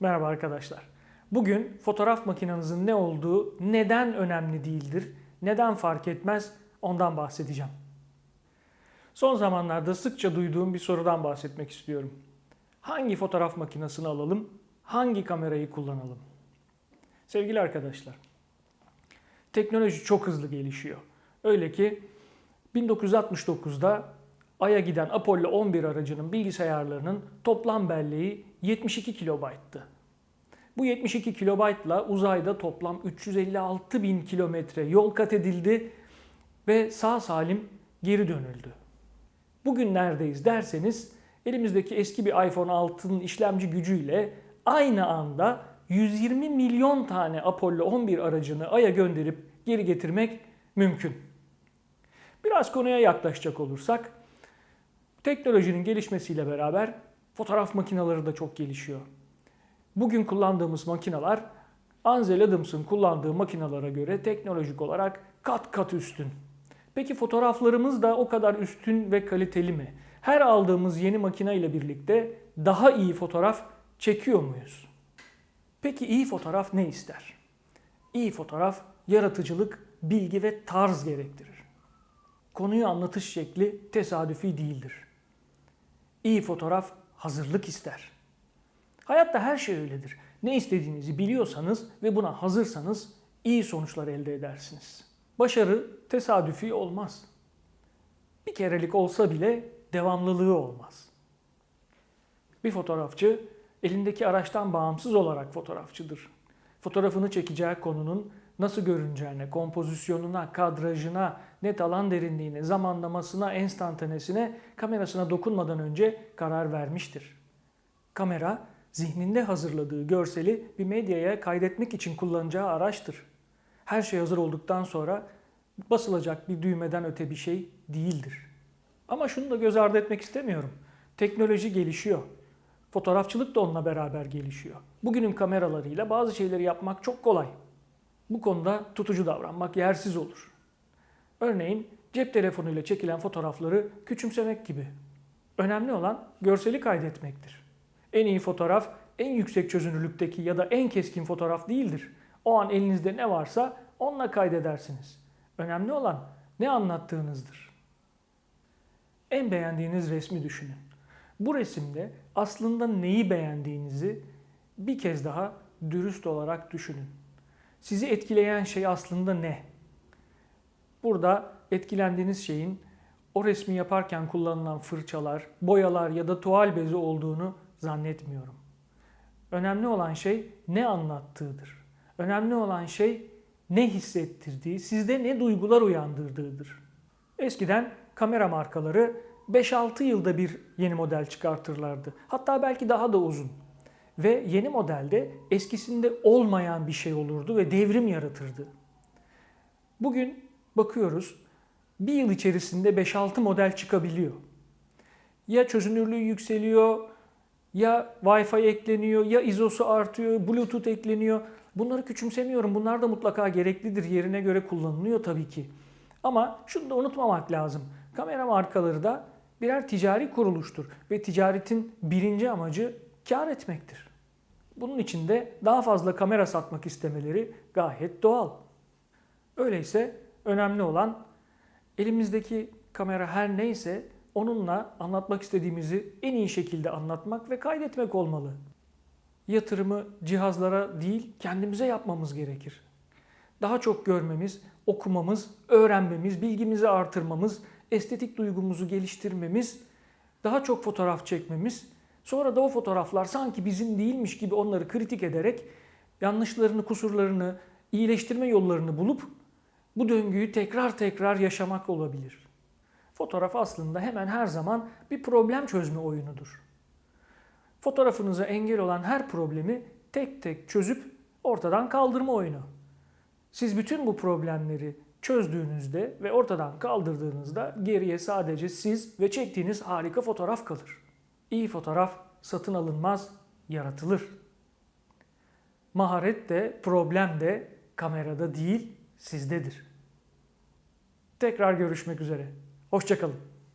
Merhaba arkadaşlar. Bugün fotoğraf makinenizin ne olduğu neden önemli değildir, neden fark etmez ondan bahsedeceğim. Son zamanlarda sıkça duyduğum bir sorudan bahsetmek istiyorum. Hangi fotoğraf makinesini alalım, hangi kamerayı kullanalım? Sevgili arkadaşlar, teknoloji çok hızlı gelişiyor. Öyle ki 1969'da Ay'a giden Apollo 11 aracının bilgisayarlarının toplam belleği 72 kilobayttı. Bu 72 kilobaytla uzayda toplam 356 bin kilometre yol kat edildi ve sağ salim geri dönüldü. Bugün neredeyiz derseniz elimizdeki eski bir iPhone 6'nın işlemci gücüyle aynı anda 120 milyon tane Apollo 11 aracını Ay'a gönderip geri getirmek mümkün. Biraz konuya yaklaşacak olursak teknolojinin gelişmesiyle beraber fotoğraf makineleri de çok gelişiyor. Bugün kullandığımız makineler Ansel Adams'ın kullandığı makinalara göre teknolojik olarak kat kat üstün. Peki fotoğraflarımız da o kadar üstün ve kaliteli mi? Her aldığımız yeni makine ile birlikte daha iyi fotoğraf çekiyor muyuz? Peki iyi fotoğraf ne ister? İyi fotoğraf yaratıcılık, bilgi ve tarz gerektirir. Konuyu anlatış şekli tesadüfi değildir. İyi fotoğraf hazırlık ister. Hayatta her şey öyledir. Ne istediğinizi biliyorsanız ve buna hazırsanız iyi sonuçlar elde edersiniz. Başarı tesadüfi olmaz. Bir kerelik olsa bile devamlılığı olmaz. Bir fotoğrafçı elindeki araçtan bağımsız olarak fotoğrafçıdır. Fotoğrafını çekeceği konunun nasıl görüneceğine, kompozisyonuna, kadrajına, net alan derinliğine, zamanlamasına, enstantanesine, kamerasına dokunmadan önce karar vermiştir. Kamera zihninde hazırladığı görseli bir medyaya kaydetmek için kullanacağı araçtır. Her şey hazır olduktan sonra basılacak bir düğmeden öte bir şey değildir. Ama şunu da göz ardı etmek istemiyorum. Teknoloji gelişiyor. Fotoğrafçılık da onunla beraber gelişiyor. Bugünün kameralarıyla bazı şeyleri yapmak çok kolay. Bu konuda tutucu davranmak yersiz olur. Örneğin cep telefonuyla çekilen fotoğrafları küçümsemek gibi. Önemli olan görseli kaydetmektir. En iyi fotoğraf en yüksek çözünürlükteki ya da en keskin fotoğraf değildir. O an elinizde ne varsa onunla kaydedersiniz. Önemli olan ne anlattığınızdır. En beğendiğiniz resmi düşünün. Bu resimde aslında neyi beğendiğinizi bir kez daha dürüst olarak düşünün. Sizi etkileyen şey aslında ne? Burada etkilendiğiniz şeyin o resmi yaparken kullanılan fırçalar, boyalar ya da tuval bezi olduğunu zannetmiyorum. Önemli olan şey ne anlattığıdır. Önemli olan şey ne hissettirdiği, sizde ne duygular uyandırdığıdır. Eskiden kamera markaları 5-6 yılda bir yeni model çıkartırlardı. Hatta belki daha da uzun. Ve yeni modelde eskisinde olmayan bir şey olurdu ve devrim yaratırdı. Bugün bakıyoruz bir yıl içerisinde 5-6 model çıkabiliyor. Ya çözünürlüğü yükseliyor, ya Wi-Fi ekleniyor, ya ISO'su artıyor, Bluetooth ekleniyor. Bunları küçümsemiyorum. Bunlar da mutlaka gereklidir. Yerine göre kullanılıyor tabii ki. Ama şunu da unutmamak lazım. Kamera markaları da birer ticari kuruluştur ve ticaretin birinci amacı kar etmektir. Bunun için de daha fazla kamera satmak istemeleri gayet doğal. Öyleyse önemli olan elimizdeki kamera her neyse onunla anlatmak istediğimizi en iyi şekilde anlatmak ve kaydetmek olmalı. Yatırımı cihazlara değil kendimize yapmamız gerekir. Daha çok görmemiz, okumamız, öğrenmemiz, bilgimizi artırmamız, estetik duygumuzu geliştirmemiz, daha çok fotoğraf çekmemiz, sonra da o fotoğraflar sanki bizim değilmiş gibi onları kritik ederek yanlışlarını, kusurlarını, iyileştirme yollarını bulup bu döngüyü tekrar tekrar yaşamak olabilir. Fotoğraf aslında hemen her zaman bir problem çözme oyunudur. Fotoğrafınıza engel olan her problemi tek tek çözüp ortadan kaldırma oyunu. Siz bütün bu problemleri çözdüğünüzde ve ortadan kaldırdığınızda geriye sadece siz ve çektiğiniz harika fotoğraf kalır. İyi fotoğraf satın alınmaz, yaratılır. Maharet de, problem de kamerada değil, sizdedir. Tekrar görüşmek üzere. Hoşçakalın.